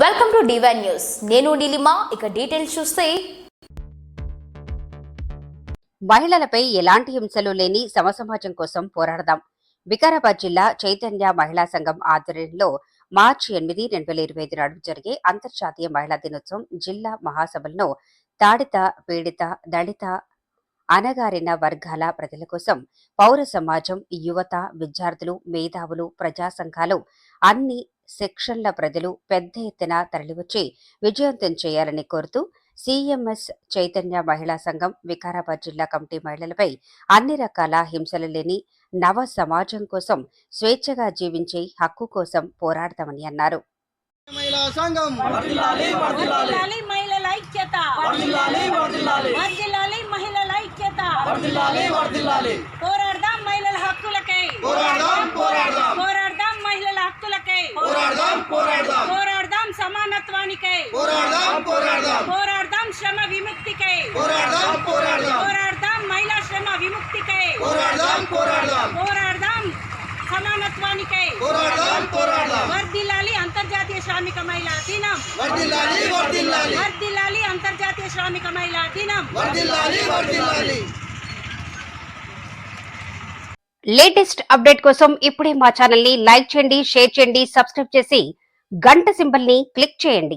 Welcome to divine news నేను నీలిమా ఇక details చూస్తే. మహిళలపై ఎలాంటి హింసలు లేని సమసమాజం కోసం పోరాడదాం. వికారాబాద్ జిల్లా చైతన్య మహిళా సంఘం ఆధ్వర్యంలో మార్చి ఎనిమిది రెండు వేల ఇరవై ఐదు నాడు జరిగే అంతర్జాతీయ మహిళా దినోత్సవం జిల్లా మహాసభలను తాడిత పీడిత దళిత అనగారిన వర్గాల ప్రజల కోసం పౌర సమాజం యువత విద్యార్థులు మేధావులు ప్రజా సంఘాలు అన్ని సెక్షన్ల ప్రజలు పెద్ద ఎత్తున తరలివచ్చి విజయవంతం చేయాలని కోరుతూ సిఎంఎస్ చైతన్య మహిళా సంఘం వికారాబాద్ జిల్లా కమిటీ మహిళలపై అన్ని రకాల హింసలు లేని నవ సమాజం కోసం స్వేచ్ఛగా జీవించే హక్కు కోసం పోరాడతామని అన్నారు. మహిళా సంఘం. వర్ధిల్లాలి మహిళల ఐక్యత. వర్ధిల్లాలి మహిళల ఐక్యత. పోరాడదాం మహిళల హక్కులకై పోరాడదాం పోరాడదాం పోరాడదాం మహిళల హక్కులకై పోరాడదాం పోరాడదాం పోరాడదాం సమానత్వానికై పోరాడదాం పోరాడదాం పోరాడదాం శ్రమ విముక్తికై పోరాడదాం పోరాడదాం పోరాడదాం మహిళా శ్రమ విముక్తికై పోరాడదాం పోరాడదాం పోరాడదాం సమానత్వానికై పోరాడదాం పోరాడదాం వర్ధిల్లాలి అంతర్జాతీయ శ్రామిక మహిళా దినం. వర్దిల్లాలి వర్దిల్లాలి వర్ధిల్లాలి అంతర్జాతీయ శ్రామిక మహిళా దినం. వర్దిల్లాలి వర్దిల్లాలి లేటెస్ట్ అప్డేట్ కోసం ఇప్పుడే మా ఛానల్ని లైక్ చేయండి షేర్ చేయండి సబ్స్క్రైబ్ చేసి గంట సింబల్ని క్లిక్ చేయండి.